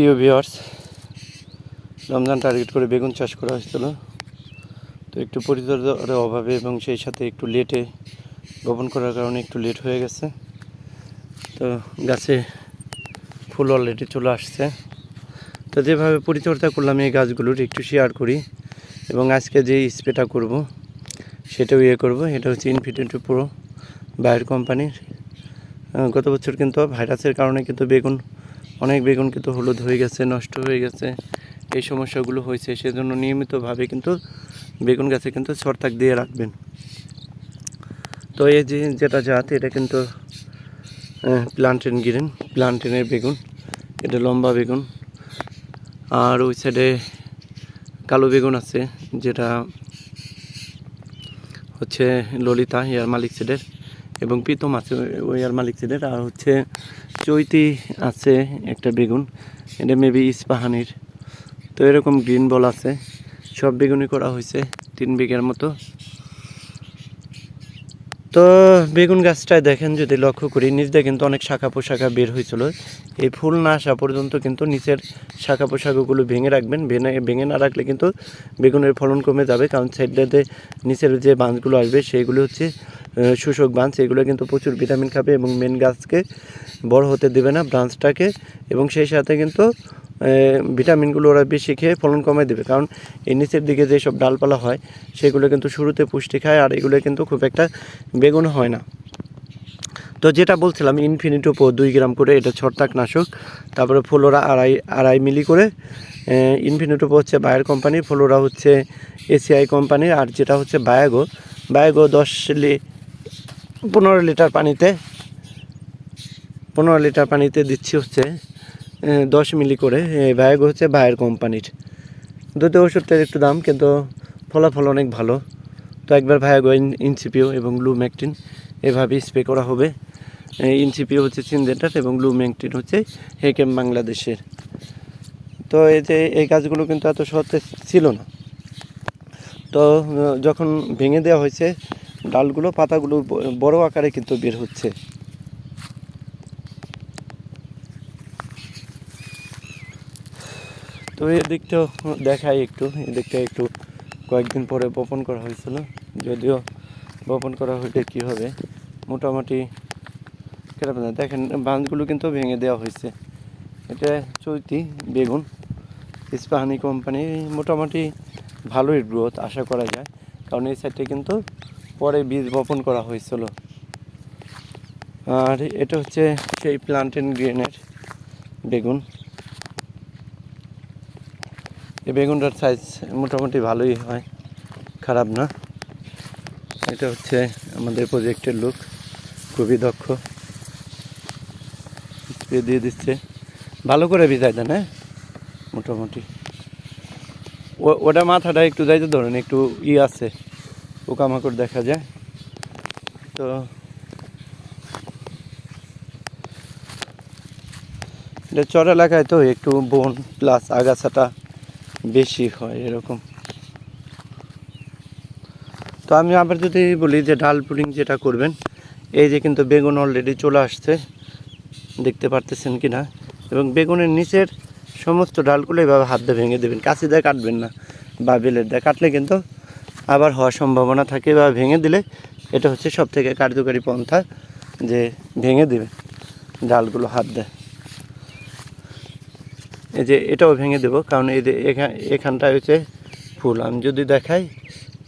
প্রিয় viewers Ramzan target করে বেগুন চাষ করা হয়েছিল। তো একটু পরিচর্যার অভাবে এবং সেই সাথে একটু লেটে বপন করার কারণে একটু লেট হয়ে গেছে। তো গাছে ফুল অলরেডি চলে আসছে। তো যেভাবে পরিচর্যা করলাম এই গাছগুলোর, একটু শেয়ার করি এবং আজকে যে স্প্রেটা করব, সেটাও ইয়ে করব। এটা হচ্ছে ইনফিনিটি প্রো বায়ার কোম্পানির গত বছর কিন্তু ভাইরাসের কারণে কিন্তু বেগুন অনেক বেগুন কিন্তু হলুদ হয়ে গেছে, নষ্ট হয়ে গেছে। এই সমস্যাগুলো হয়েছে, সেজন্য নিয়মিতভাবে কিন্তু বেগুন গাছে কিন্তু ছরতাক দিয়ে রাখবেন। তো এই যে যেটা জাত, এটা কিন্তু প্লান্টেন গ্রিন প্লান্টেনের বেগুন। এটা লম্বা বেগুন। আর ওই সাইডে কালো বেগুন আছে, যেটা হচ্ছে ললিতা, ইয়ার মালিক সিডের এবং প্রীতম আছে, ওই ইয়ার মালিক সিডের আর হচ্ছে চৈতি আছে একটা বেগুন, এটা মেবি ইস্পাহানির। তো এরকম গ্রিন বল আছে, সব বেগুনই করা হয়েছে, তিন বিঘের মতো। তো বেগুন গাছটায় দেখেন যদি লক্ষ্য করি, নিচ দিয়ে কিন্তু অনেক শাখা পোশাখা বের হয়েছিল। এই ফুল না আসা পর্যন্ত কিন্তু নিচের শাখা পোশাকগুলো ভেঙে রাখবেন। ভেঙে ভেঙে না রাখলে কিন্তু বেগুনের ফলন কমে যাবে। কারণ সাইডটাতে নিচের যে বাঁধগুলো আসবে সেইগুলো হচ্ছে শোষক বাঁধ। সেগুলো কিন্তু প্রচুর ভিটামিন খাবে এবং মেন গাছকে বড় হতে দেবে না ব্রাঞ্চটাকে এবং সেই সাথে কিন্তু ভিটামিনগুলো ওরা বেশি খেয়ে ফলন কমে দেবে। কারণ এই নিচের দিকে যেসব ডালপালা হয়, সেগুলো কিন্তু শুরুতে পুষ্টি খায় আর এগুলো কিন্তু খুব একটা বেগুন হয় না। তো যেটা বলছিলাম ইনফিনিটো পো দুই গ্রাম করে, এটা ছত্রাক নাশক তারপরে ফ্লোরা আড়াই আড়াই মিলি করে। ইনফিনিটো পো হচ্ছে বায়ার কোম্পানি ফ্লোরা হচ্ছে এসিআই কোম্পানির আর যেটা হচ্ছে বায়াগো বায়াগো দশ লি, পনেরো লিটার পানিতে, পনেরো লিটার পানিতে দিচ্ছি হচ্ছে দশ মিলি করে। বায়াগো হচ্ছে ভায়ের কোম্পানির দুটো ওষুধটার একটু দাম, কিন্তু ফলাফল অনেক ভালো। তো একবার ভায়াগো ইনসিপিও এবং ম্যাকটিন এভাবে স্প্রে করা হবে। ইনসিপিও হচ্ছে সিনজেন্টার এবং ব্লু ম্যাকটিন হচ্ছে হেকেম বাংলাদেশের তো এই যে, এই গাছগুলো কিন্তু এত সহজে ছিল না। তো, যখন ভেঙে দেওয়া হয়েছে, ডালগুলো, পাতাগুলো বড় আকারে কিন্তু বের হচ্ছে। তো এই দিকটাও দেখাই একটু এই দিকটা একটু কয়েকদিন পরে বপন করা হয়েছিল। যদিও বপন করা হইলে কী হবে? মোটামুটি কেরকম না, দেখেন, বাঁধগুলো কিন্তু ভেঙে দেওয়া হয়েছে। এটা চৈতি বেগুন, ইস্পাহানি কোম্পানি, মোটামুটি ভালোই গ্রোথ আশা করা যায়। কারণ এই সাইডে কিন্তু পরে বীজ বপন করা হয়েছিল। আর এটা হচ্ছে সেই প্লান্টেন গ্রেনের বেগুন। এই বেগুনটার সাইজ মোটামুটি ভালোই হয়। খারাপ না। এটা হচ্ছে আমাদের প্রজেক্টের লোক খুবই দক্ষ। স্প্রে দিয়ে দিচ্ছে। ভালো করে ভিজাই দেন হ্যাঁ? মোটামুটি। ওটা মাথাটা একটু যাইতে ধরেন, একটু ই আছে। পোকামাকড় দেখা যায়। তো এটা চর এলাকায় তো একটু বন প্লাস আগাছাটা বেশি হয় এরকম। তো আমি আবার যদি বলি যে ডাল পুডিং যেটা করবেন, এই যে কিন্তু বেগুন অলরেডি চলে আসছে, দেখতে পারতেছেন কি না এবং বেগুনের নিচের সমস্ত ডালগুলো এভাবে হাত দিয়ে ভেঙে দেবেন কাছে দিয়ে কাটবেন না, বা বেলের দিয়ে। কাটলে কিন্তু আবার হওয়ার সম্ভাবনা থাকে বা ভেঙে দিলে এটা হচ্ছে সব থেকে কার্যকরী পন্থা যে ভেঙে দেবে ডালগুলো হাত দেয়। এই যে এটাও ভেঙে দেবো, কারণ এই এখানটায় হচ্ছে ফুল। আমি যদি দেখাই,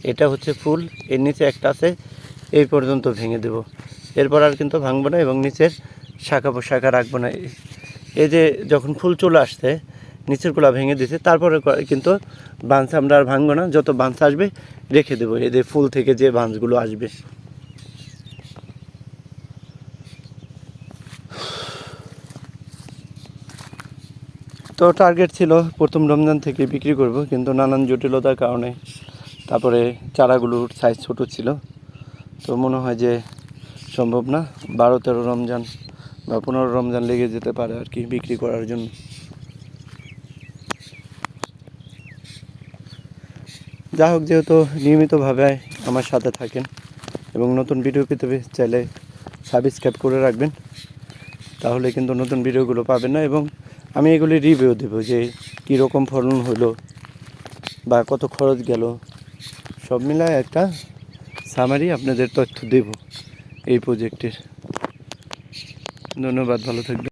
এটা হচ্ছে ফুল, এর নিচে একটা আছে, এই পর্যন্ত ভেঙে দেব। এরপর আর কিন্তু ভাঙবো না এবং নিচের শাখা পোশাখা রাখব না। এই- যে যখন ফুল চলে আসছে, নিচেরগুলো ভেঙে দিছে, তারপরে কিন্তু বাঁশ আমরা আর ভাঙবো না। যত বাঁশ আসবে, রেখে দেবো। যে ফুল থেকে যে বাঁশগুলো আসবে। তো টার্গেট ছিল প্রথম রমজান থেকে বিক্রি করব, কিন্তু নানান জটিলতার কারণে তারপরে চারাগুলোর সাইজ ছোট ছিল। তো মনে হয় যে সম্ভব না বারো তেরো রমজান বা পনেরো রমজান লেগে যেতে পারে আর কি বিক্রি করার জন্য। যা হোক, যেহেতু নিয়মিতভাবে আমার সাথে থাকেন এবং নতুন ভিডিও পেতে চাইলে সাবস্ক্রাইব করে রাখবেন, তাহলে কিন্তু নতুন ভিডিওগুলো পাবেন না এবং আমি এগুলি রিভিউ দেবো যে কীরকম ফলন হলো বা কত খরচ গেল। সব মিলায় একটা সামারি আপনাদের তথ্য দেব এই প্রজেক্টের ধন্যবাদ, ভালো থাকবেন।